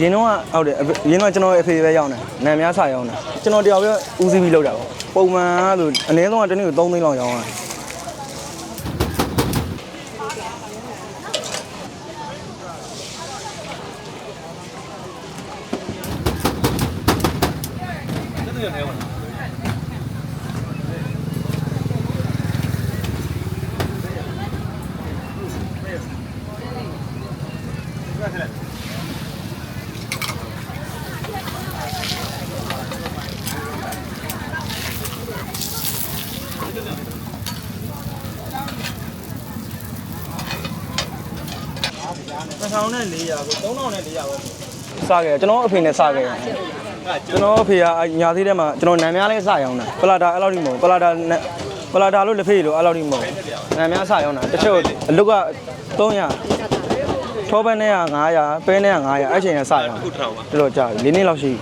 ရင်တော့ဟုတ်တယ်အဖေရင်တော့ကျွန်တော်ရဲ့အဖေပဲရောက်နေနာမည်ဆာရောက်နေကျွန်တော်တယောက်ပဲဦးစီးပြီးလောက်တာပေါ့ပုံမှန်ကဆိုအနည်းဆုံးကတစ်နေ့ကို3သိန်းလောက်ရောင်းရတယ်2000နဲ့ 400ကို3000နဲ့400ပေါ့စခဲ့တယ်ကျွန်တော်အဖေနဲ့စခဲ့တယ်ကျွန်တော်အဖေကညာသေးတဲ့မှာကျွန်တော်နာမည်လေးစရောင်းတာပလာတာအဲ့လောက်ထိမဟုတ်ဘူးပလာတာနဲ့ပလာတာလို့လက်ဖေးလို့အဲ့လောက်ထိမဟုတ်ဘူးနာမည်စရောင်းတာတချို့အလုတ်က300ထောပန်းနဲ့က900ပဲနဲ့က900အဲ့ချိန်ကစရောင်းခုထောင်ပါတော်တော်ကြာပြီ၄နှစ်လောက်ရှိ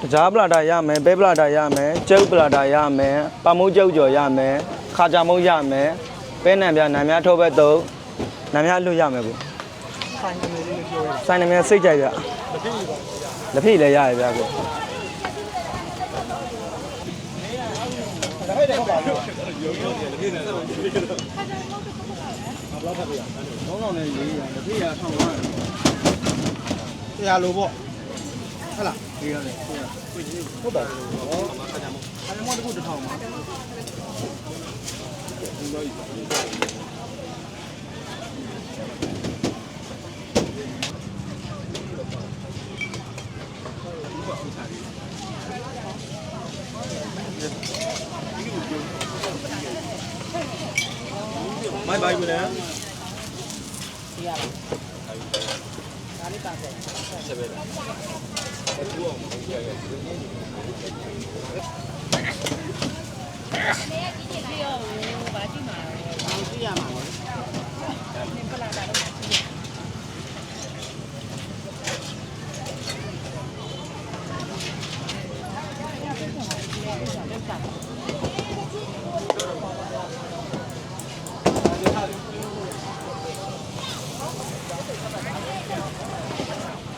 ပြီတကြားပလာတာရမယ်ပဲပလာတာရမယ်ကျုပ်ပလာတာရမယ်ပမိုးကျုပ်ကြော်ရမယ်ခါကြမုံရမယ် ပဲနံပြနံများထောဘက်သုံးနံများလွတ်ရမယ်ကိုဆိုင်နံများစိတ်ကြိုက်ပြလက်ဖိလည်းရရပြကို3000နဲ့400လက်ဖေးရ1000ပါတရားလိုပေါ့ဟုတ်လား400နဲ့ဟုတ်ပါဘူးဟော အဲ့ဒါမှတခု1000ပါ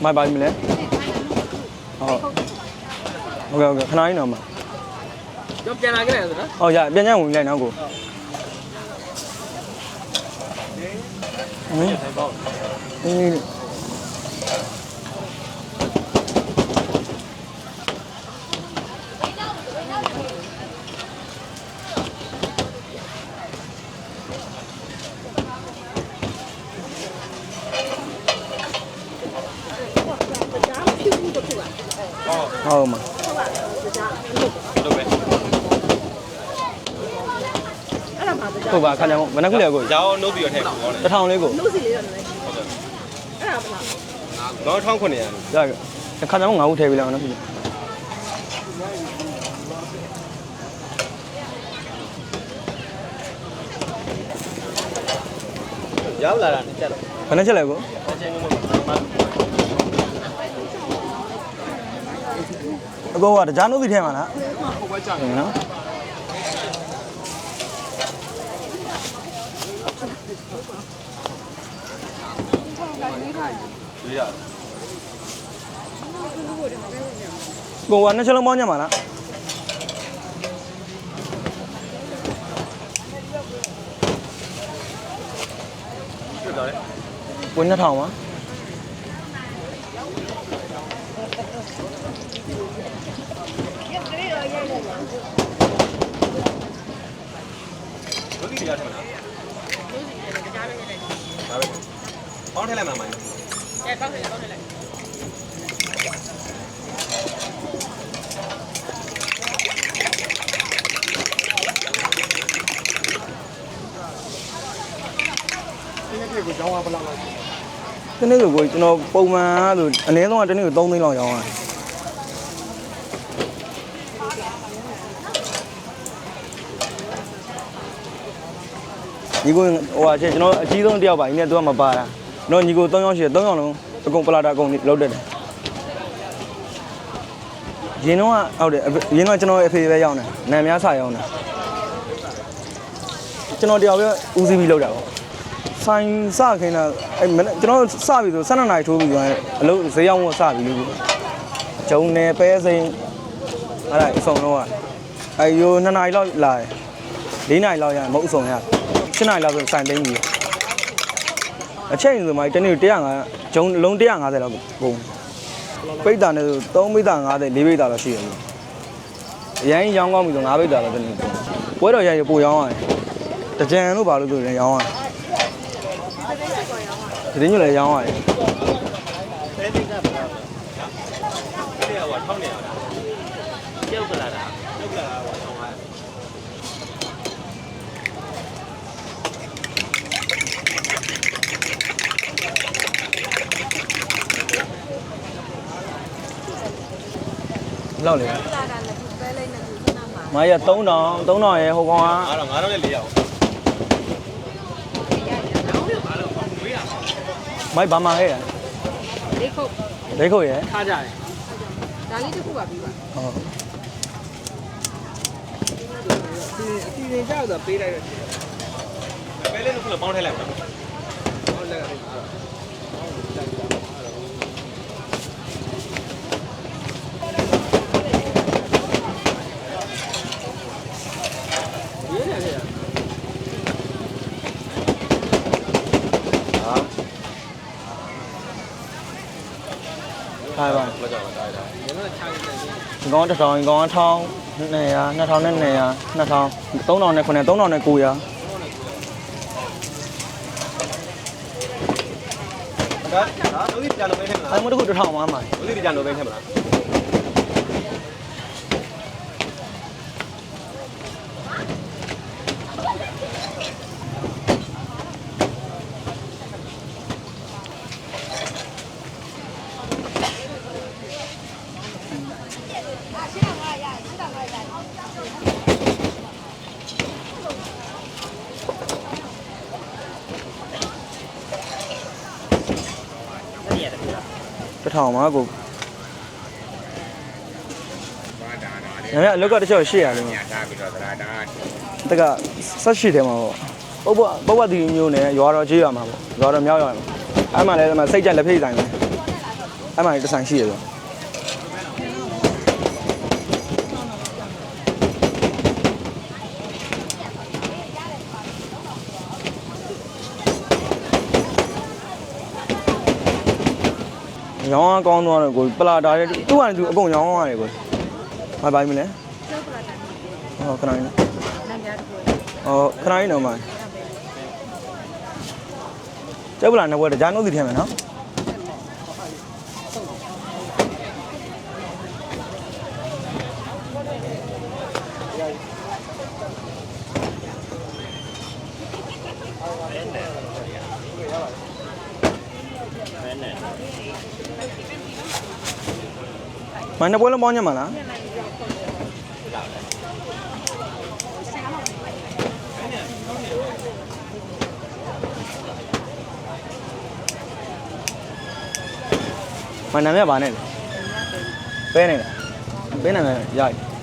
မိုက်ပါဘူးလေမိုက်ပါမလဲဟုတ်ဟုတ်ကဲ့ဟုတ်ကဲ့ခဏလေးတော့မှာ ကြောပြန်လာခဲ့တယ်ဆိုနော်ဟုတ်ရပြန်ညံ့ဝင်လိုက်နောက်ကိုဟင်းအင်းဟုတ်မှာတော့ပဲ ဟုတ်ပါခါကြမို့မနက်ခုလေကိုရောင်းနှုတ်ပြီးတော့ထည့်ပါဘောလေတစ်ထောင်လေးကိုလို့စီလေးတော့လည်းအဲ့ဒါမလားတော့1900ရခါကြမို့ငါ့ဦးထည့်ပေးလိုက်အောင်နော်ပြီရောက်လာတာနဲ့တက်တော့ဘယ်နဲ့ချက်လဲကိုအချင်းမျိုးအကောကတကြားနှုတ်ပြီးထဲမှာလားဟုတ်ပါကြဟုတ်နော် ရရ ကိုကနှစ်ချက်လုံးပေါင်းညမှာလားဖြစ်သွားတယ်ကို2000ပါဘယ်ကြီးရထားလားဒါပဲပေါင်းထည့်လိုက်မှာမိုင်းအဲတောင်းတယ်တောင်းတယ်လို က်ဒီနေ့ဆိုကိုကျွန်တော်ပုံမှန်ဆိုအနည်းဆုံးကတစ်နေ့ကို3သိန်းလောက်ရောင်းရတယ် ညီကိုဟိုဟာချက်ကျွန်တော်အကြီးဆုံးတယောက်ပါညီနဲ့သူကမပါတာတော့ညီကို3ယောက်ရှိတယ်3ယောက်လုံးအကုန်ပလာတာအကုန်လောက်တက်တယ်ရင်တော့ဟုတ်တယ်အဖေရင်တော့ကျွန်တော်ရဲ့အဖေပဲရောက်နေနာမည်ဆာရောက်နေကျွန်တော်တယောက်ပဲဦးစီးပြီးလောက်တာပေါ့ဆိုင်စခင်းတာအဲ့မနေ့ကျွန်တော်စပြီဆို12နာရီထိုးပြီးသွားတယ်အလုပ်ဈေးရောက်ဝစပြီလို့ဂျုံနယ်ပဲစိန်အဲ့ဒါအစုံတော့အဲ့ယို2နာရီလောက်လာတယ်4နာရီလောက်ရရင်မဟုတ်အစုံရ 7နာရီလောက်ဆိုဆိုင်သိမ်းပြီအချိန်ဆိုမှတနေ့150ဂျုံလုံး150လောက်ပုံပိတ်တာနဲ့ဆို3ပိတ်တာ50 4ပိတ်တာလောက်ရှိတယ်အရင်ရောင်းကောင်းပြီဆို5ပိတ်တာလောက်တနေ့ပွဲတော်ရရပို့ရောင်းရတယ်တကြံလို့ပါလို့ဆိုရင်ရောင်းရတယ်သတင်းညလည်းရောင်းရတယ်တဲသိန်းကပါလားတဲရဟိုထောင်းနေရတာကျုပ်ကလာတာကျုပ်ကလာတာဟိုထောင်းဟာ ဘယ် လောက်လဲလာတာလည်းပဲလိုက်နေသူနာမှာမာရ3000 3000ရဲဟိုကောင်ကအားတော့9000နဲ့400အောင်မိုက်ဘာမှခဲ့တာလေးခုတ်ဒိတ်ခုတ်ရဲထားကြတယ်ဒါလေးတစ်ခုပါပြီးပါဟုတ်ဒီအစီအစဉ်ကြောက်တော့ပေးလိုက်တော့ပဲလေးတစ်ခုလည်းပေါင်းထည့်လိုက်ပါဟုတ်လက်ကလေးအား ခိုင်းပါ မ ကြောက်တာဒါညနေချာနေတယ်ဒီကောင်1000ဒီကောင်1000 200 2000နဲ့200 2000 3000နဲ့900 3000နဲ့900ဒါဒါတို့ဒီကြလို့ပဲထည့်မလားအဲ့မတစ်ခု1000မှမှာတို့ဒီကြလို့ပဲထည့်မလား 1000မှကိုညရအလောက်ကတစ်ချက်800လေးမှာထားပြီးတော့သလားဒါတက်ကဆက်ရှိတယ်မှာပေါ့ပုတ်ပုတ်ပုတ်ဝတီမျိုးနဲ့ရွာတော်ကြီးရွာမှာပေါ့ရွာတော်မြောက်ရွာမှာအဲ့မှာလည်းဒီမှာစိတ်ကြလက်ဖိတ်ဆိုင်ပဲအဲ့မှာတစ်ဆိုင်ရှိရဆို ရောင်းအောင်ကောင်းသွားတော့ကိုပလာတာတဲ့သူ့ဟာသူအကုန်ရောင်းရတယ်ကိုမပိုင်မလဲကျောက်ပလာတာဟောခဏလေးနံပြားတစ်ခုဟောခဏလေးတော့မှကျောက်ပလာနှစ်ဘွဲတကြားနှုတ်စီထဲမယ်နော် မနှစ်ဘွဲလုံးပေါင်းညမှာလားမနာမည်ကဘာနဲ့လဲပဲနေလားပဲနာမည်ရပြီ